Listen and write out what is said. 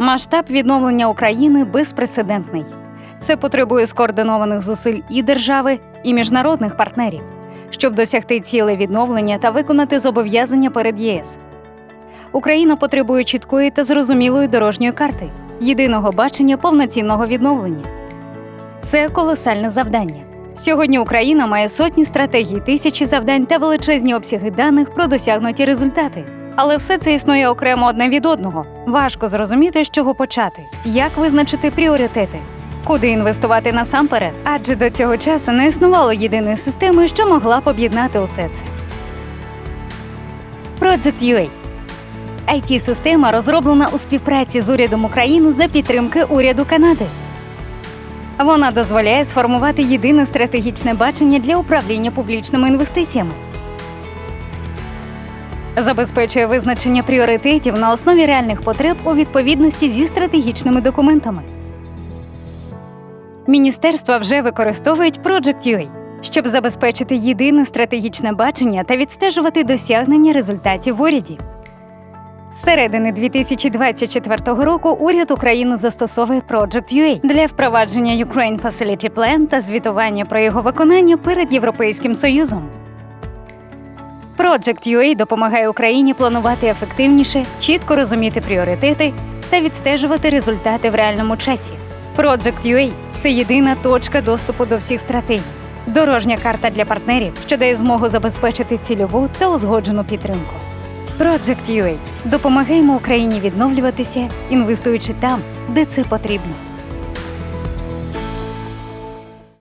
Масштаб відновлення України безпрецедентний. Це потребує скоординованих зусиль і держави, і міжнародних партнерів, щоб досягти цілей відновлення та виконати зобов'язання перед ЄС. Україна потребує чіткої та зрозумілої дорожньої карти, єдиного бачення повноцінного відновлення. Це колосальне завдання. Сьогодні Україна має сотні стратегій, тисячі завдань та величезні обсяги даних про досягнуті результати. Але все це існує окремо одне від одного. Важко зрозуміти, з чого почати, як визначити пріоритети, куди інвестувати насамперед, адже до цього часу не існувало єдиної системи, що могла б об'єднати усе це. Project UA it система розроблена у співпраці з урядом України за підтримки уряду Канади. Вона дозволяє сформувати єдине стратегічне бачення для управління публічними інвестиціями. Забезпечує визначення пріоритетів на основі реальних потреб у відповідності зі стратегічними документами. Міністерства вже використовують Project UA, щоб забезпечити єдине стратегічне бачення та відстежувати досягнення результатів в уряді. З середини 2024 року уряд України застосовує Project UA для впровадження Ukraine Facility Plan та звітування про його виконання перед Європейським Союзом. Project UA допомагає Україні планувати ефективніше, чітко розуміти пріоритети та відстежувати результати в реальному часі. Project UA – це єдина точка доступу до всіх стратегій, дорожня карта для партнерів, що дає змогу забезпечити цільову та узгоджену підтримку. Project UA. допомагаємо Україні відновлюватися, інвестуючи там, де це потрібно.